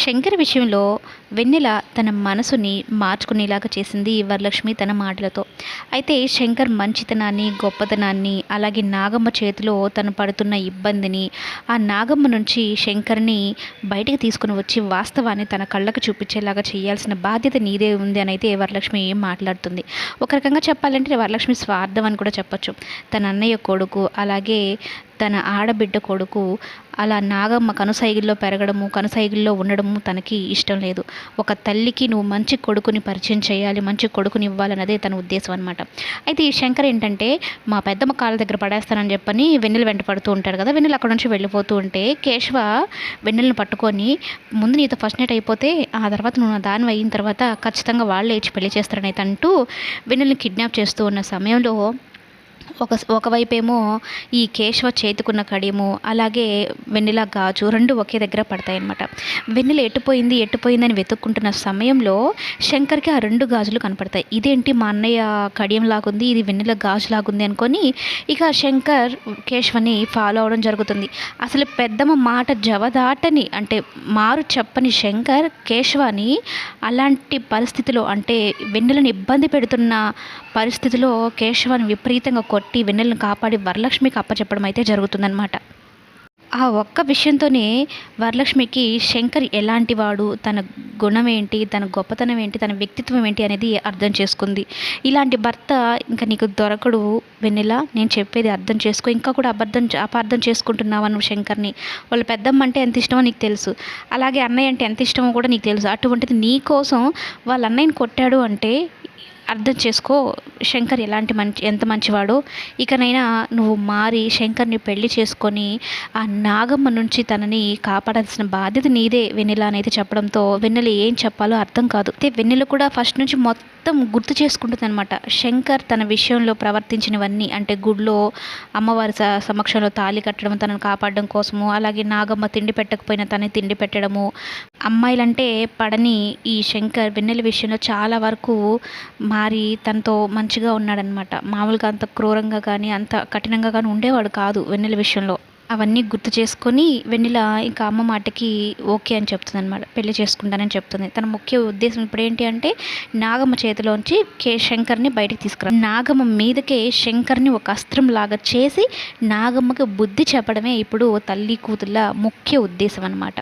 శంకర్ విషయంలో వెన్నెల తన మనసుని మార్చుకునేలాగా చేసింది వరలక్ష్మి తన మాటలతో. అయితే శంకర్ మంచితనాన్ని గొప్పతనాన్ని అలాగే నాగమ్మ చేతిలో తను పడుతున్న ఇబ్బందిని ఆ నాగమ్మ నుంచి శంకర్ని బయటకు తీసుకుని వచ్చి వాస్తవాన్ని తన కళ్ళకు చూపించేలాగా చేయాల్సిన బాధ్యత నీదే ఉంది అని అయితే వరలక్ష్మి మాట్లాడుతుంది. ఒక రకంగా చెప్పాలంటే వరలక్ష్మి స్వార్థం అని కూడా చెప్పొచ్చు. తన అన్నయ్య కొడుకు అలాగే తన ఆడబిడ్డ కొడుకు అలా నాగమ్మ కనుసైగిల్లో పెరగడము కనుసైగిల్లో ఉండడము తనకి ఇష్టం లేదు. ఒక తల్లికి నువ్వు మంచి కొడుకుని పరిచయం చేయాలి మంచి కొడుకుని ఇవ్వాలన్నదే తన ఉద్దేశం అనమాట అయితే ఈ శంకర్ ఏంటంటే మా పెద్దమ్మ కాళ్ళ దగ్గర పడేస్తానని చెప్పని వెన్నెలు వెంట పడుతూ ఉంటాడు కదా వెన్నెలు అక్కడ నుంచి వెళ్ళిపోతూ ఉంటే కేశవ వెన్నెలను పట్టుకొని ముందు నీతో ఫస్ట్ నైట్ అయిపోతే ఆ తర్వాత నువ్వు నా దాని అయిన తర్వాత ఖచ్చితంగా వాళ్ళు ఇచ్చి పెళ్ళి చేస్తారని అంటూ వెన్నెలను కిడ్నాప్ చేస్తూ ఉన్న సమయంలో ఒక ఒకవైపేమో ఈ కేశవ చేతుకున్న కడియము అలాగే వెన్నెల గాజు రెండు ఒకే దగ్గర పడతాయి అన్నమాట వెన్నెల ఎట్టుపోయింది ఎట్టుపోయిందని వెతుక్కుంటున్న సమయంలో శంకర్కి ఆ రెండు గాజులు కనపడతాయి. ఇదేంటి మా అన్నయ్య కడియం లాగుంది ఇది వెన్నెల గాజు లాగుంది అనుకొని ఇక శంకర్ కేశవని ఫాలో అవడం జరుగుతుంది. అసలు పెద్దమ్మ మాట జవదాటని అంటే మారు చెప్పని శంకర్ కేశవాని అలాంటి పరిస్థితిలో అంటే వెన్నెలను ఇబ్బంది పెడుతున్న పరిస్థితిలో కేశవాన్ని విపరీతంగా కొట్టి వెన్నెలను కాపాడి వరలక్ష్మికి అప్పచెప్పడం అయితే జరుగుతుందన్నమాట. ఆ ఒక్క విషయంతోనే వరలక్ష్మికి శంకర్ ఎలాంటి వాడు తన గుణం ఏంటి తన గొప్పతనం ఏంటి తన వ్యక్తిత్వం ఏంటి అనేది అర్థం చేసుకుంది. ఇలాంటి భర్త ఇంకా నీకు దొరకడు వెన్నెల నేను చెప్పేది అర్థం చేసుకో ఇంకా కూడా అబద్ధం అపార్థం చేసుకుంటున్నావా నువ్వు శంకర్ని? వాళ్ళ పెద్దమ్మ అంటే ఎంత ఇష్టమో నీకు తెలుసు. అలాగే అన్నయ్య అంటే ఎంత ఇష్టమో కూడా నీకు తెలుసు. అటువంటిది నీ కోసం వాళ్ళ అన్నయ్యని కొట్టాడు అంటే అర్థం చేసుకో శంకర్ ఎలాంటి మంచి ఎంత మంచివాడో. ఇకనైనా నువ్వు మారి శంకర్ని పెళ్ళి చేసుకొని ఆ నాగమ్మ నుంచి తనని కాపాడాల్సిన బాధ్యత నీదే వెన్నెల అనేది చెప్పడంతో వెన్నెల ఏం చెప్పాలో అర్థం కాదు. అయితే వెన్నెల కూడా ఫస్ట్ నుంచి మొత్తం గుర్తు చేసుకుంటుంది అనమాట శంకర్ తన విషయంలో ప్రవర్తించినవన్నీ అంటే గుడిలో అమ్మవారి సమక్షంలో తాళి కట్టడం తనను కాపాడడం కోసము అలాగే నాగమ్మ తిండి పెట్టకపోయినా తనని తిండి పెట్టడము అమ్మాయిలంటే పడని ఈ శంకర్ వెన్నెల విషయంలో చాలా వరకు మారి తనతో మంచిగా ఉన్నాడనమాట మామూలుగా అంత క్రూరంగా కానీ అంత కఠినంగా కానీ ఉండేవాడు కాదు వెన్నెల విషయంలో. అవన్నీ గుర్తు చేసుకొని వెన్నెల ఇంకా అమ్మ మాటకి ఓకే అని చెప్తుంది అనమాట పెళ్ళి చేసుకుంటానని చెప్తుంది. తన ముఖ్య ఉద్దేశం ఇప్పుడు ఏంటి అంటే నాగమ్మ చేతిలోంచి కే శంకర్ని బయటికి తీసుకురా. నాగమ్మ మీదకే శంకర్ని ఒక అస్త్రం లాగా చేసి నాగమ్మకి బుద్ధి చెప్పడమే ఇప్పుడు తల్లి కూతుళ్ళ ముఖ్య ఉద్దేశం అనమాట